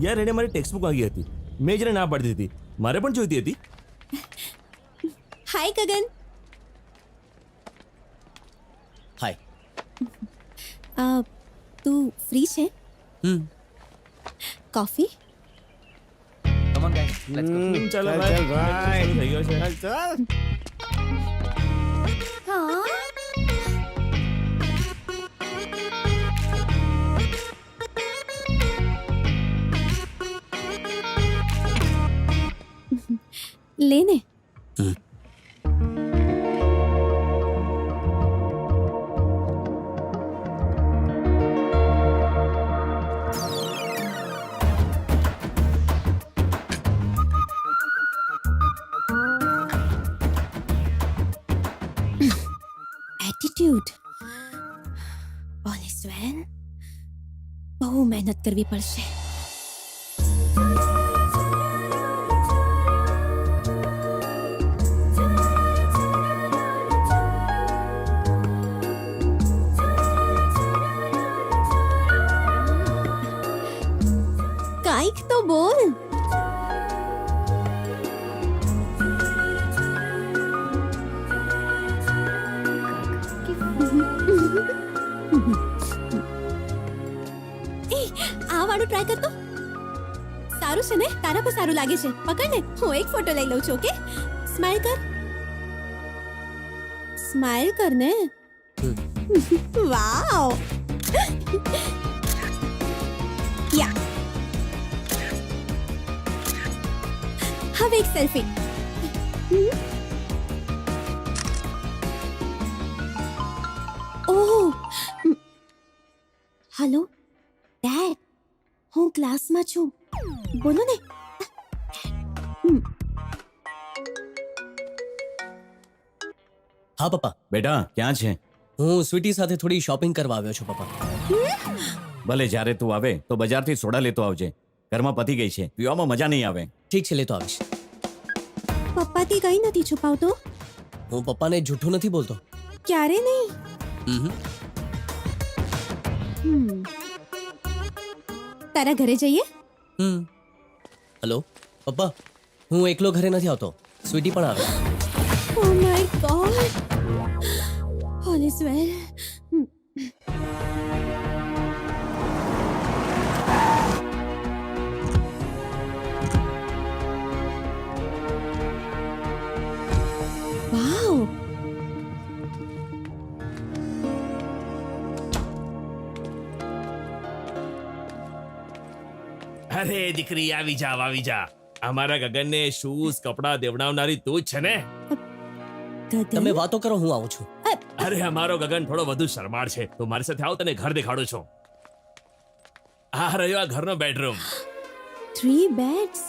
યાર એને મારી ટેક્સ્ટ બુક માંગી હતી. મેં જને ના પાડી દીધી. મારે પણ જોઈતી હતી. હાય ગગન હાય આ તું ફ્રી છે? હમ. Coffee come on guys let's go ચાલો ચાલ, ભાઈ. ચાલ, ભાઈ. થઈ ગયો છે? ચાલ. હા. લેને એટીટ્યુડ પોલીસ વેન બહુ મહેનત કરવી પડશે કાંઈક તો બોલ એ આ વાળું ટ્રાય કરતો સારું છે ને? તારા પર સારું લાગે છે. પકડ ને. હું એક ફોટો લઈ લઉં છું ઓકે સ્માઈલ કર. સ્માઈલ કર ને? વાવ યા હવે એક સેલ્ફી ઓહ હેલો ડેડ હું ક્લાસમાં છું બોલો ને હા પપ્પા બેટા ક્યાં છે હું સ્વીટી સાથે થોડી શોપિંગ કરવા આવ્યો છું પપ્પા ભલે જ્યારે તું આવે તો બજારથી સોડા લેતો આવજે। ઘરમાં પતી ગઈ છે પીવામાં મજા નહીં આવે। ઠીક છે લેતો આવીશ પપ્પાથી કઈ નથી છુપાવતો? હું પપ્પાને જૂઠું નથી બોલતો. ક્યારે નહીં? હમ. તારા ઘરે જઈએ? હમ. હેલો પપ્પા હું એકલો ઘરે નથી આવતો. સ્વીટી પણ આવે. ઓ my god all is well અરે દીકરી આવી જા આવી જા. અમારા ગગનને શૂઝ કપડાં દેવડાવનારી તું જ છે ને. તમે વાતો કરો હું આવું છું. અરે અમારો ગગન થોડો વધુ શરમાળ છે. તો મારી સાથે આવ તને ઘર દેખાડું છું. આ રહ્યો આ ઘરનો બેડરૂમ. થ્રી બેડ્સ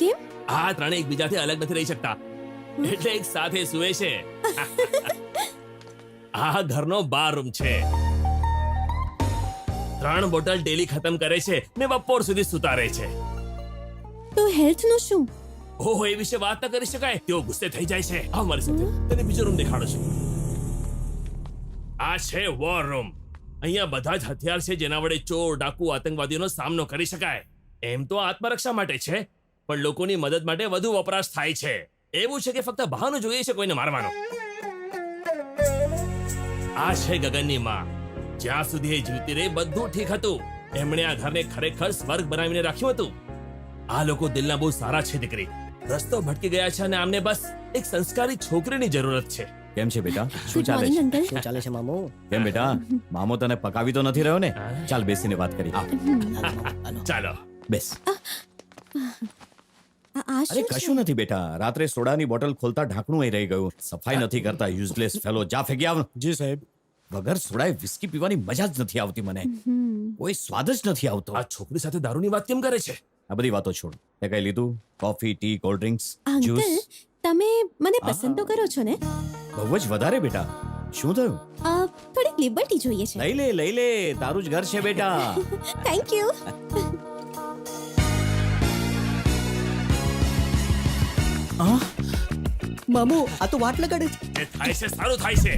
કેમ? આ ત્રણે એકબીજાથી અલગ નથી રહી શકતા. એટલે એક સાથે સુવે છે. આ ઘરનો બાર રૂમ છે. ત્રણ બોટલ ડેલી ખતમ કરે છે ને બપોર સુધી સુતા રહે છે. તો હેલ્થનું શું? ઓહો એ વિશે વાત ન કરી શકાય. તેઓ ગુસ્સે થઈ જાય છે. આવ મારી સાથે. તને બીજો રૂમ દેખાડો છું. આ છે વોર રૂમ અહીંયા બધા જ હથિયાર છે જેના વડે ચોર ડાકુ આતંકવાદીઓનો સામનો કરી શકાય. એમ તો આત્મરક્ષા માટે છે પણ લોકોની મદદ માટે વધુ વપરાશ થાય છે. એવું છે કે ફક્ત બહાનું જોઈએ છે કોઈને મારવાનો? આ છે ગગનની માં. જ્યાં સુધી એ જીવતી રહી બધું ઠીક હતું. એમણે આ ઘરને ખરેખર સ્વર્ગ બનાવીને રાખ્યું હતું. આ લોકો દિલના બહુ સારા છે દીકરી. રસ્તો ભટકી ગયા છે અને આમને બસ એક સંસ્કારી છોકરીની જરૂરત છે. કેમ છે બેટા? શું ચાલે છે? શું ચાલે છે મામો? કેમ બેટા? મામો તને પકાવી તો નથી રહ્યો ને? ચાલ બેસીને વાત કરી આવ, ચાલો. બેસ. અરે કશું નથી બેટા. રાત્રે સોડાની બોટલ ખોલતા ઢાંકણું એ રહી ગયું. સફાઈ નથી કરતા. યુઝલેસ ફેલો જા ફેંકી આવ. જી સાહેબ. વગર સોડાએ વિસ્કી પીવાની મજા જ નથી આવતી મને. કોઈ સ્વાદ જ નથી આવતો. આ છોકરી સાથે દારૂની વાત કેમ કરે છે? આ બધી વાતો છોડ. તે કઈ લીધું? Coffee tea cold drinks juice તમે મને પસંદ તો કરો છો ને? બહુ જ વધારે બેટા. શું થયું? થોડીક લિબર્ટી જોઈએ છે. લઈ લે લઈ લે. તારું જ ઘર છે બેટા. થેન્ક યુ મામો આ તો વાટ લગાડે છે. થાય છે સારું થાય છે.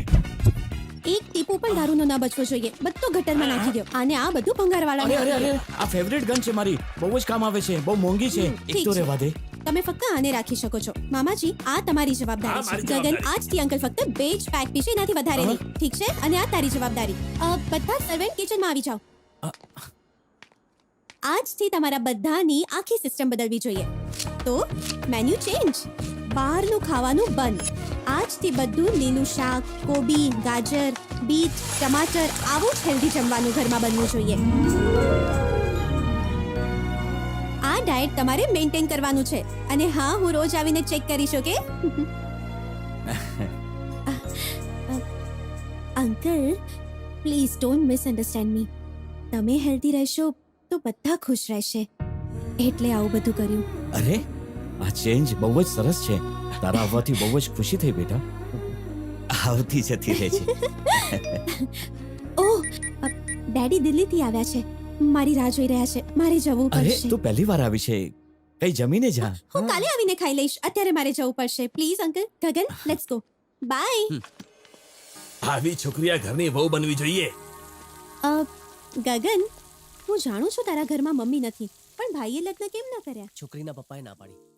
એક ટીપું પણ દારૂનો ના બચવો જોઈએ. બધું ગટરમાં નાખી દો અને આ બધું ભંગારવાળા અરે અરે અરે આ ફેવરેટ ગન છે મારી. બહુ જ કામ આવે છે. બહુ મોંઘી છે. એક તો રહેવા દે. તમે ફક્ત આને રાખી શકો છો. મામાજી આ તમારી જવાબદારી છે. ગગન આજથી અંકલ ફક્ત બે જ પેક પીશે એનાથી વધારે નહીં. ઠીક છે? અને આ તારી જવાબદારી. બધા સર્વેન્ટ કિચનમાં આવી જાઓ. આજથી તમારા બધાની આખી સિસ્ટમ બદલવી જોઈએ. તો મેન્યુ ચેન્જ બહારનું ખાવાનું બંધ. આજથી બધું લીલું શાક કોબી ગાજર બીટ ટમાટર આવું જ હેલ્ધી જમવાનું ઘરમાં બનવું જોઈએ. આ ડાયટ તમારે મેન્ટેન કરવાનું છે. અને હા હું રોજ આવીને ચેક કરી શકે uncle please don't misunderstand me તમે હેલ્ધી રહેશો તો બધા ખુશ રહેશે. એટલે આવું બધું કર્યું. અરે આ ચેન્જ બહુ જ સરસ છે. તારા આવવાથી બહુ જ ખુશી થઈ બેટા. આવતી જતી રહે છે. ઓહ ડેડી દિલ્હીથી આવ્યા છે. મારી રાહ જોઈ રહ્યા છે. મારે જવું અરે તું પહેલી વાર આવી છે. કઈ જમીને જા. હું કાલે આવીને ખાઈ લઈશ. અત્યારે મારે જવું પડશે. Please uncle Gagan let's go bye આવી છોકરી આ ઘરની વહુ બનવી જોઈએ. અ, ગગન હું જાણું છું તારા ઘરમાં મમ્મી નથી. પણ ભાઈએ લગ્ન કેમ ના કર્યા? છોકરીના પપ્પાએ ના પાડી.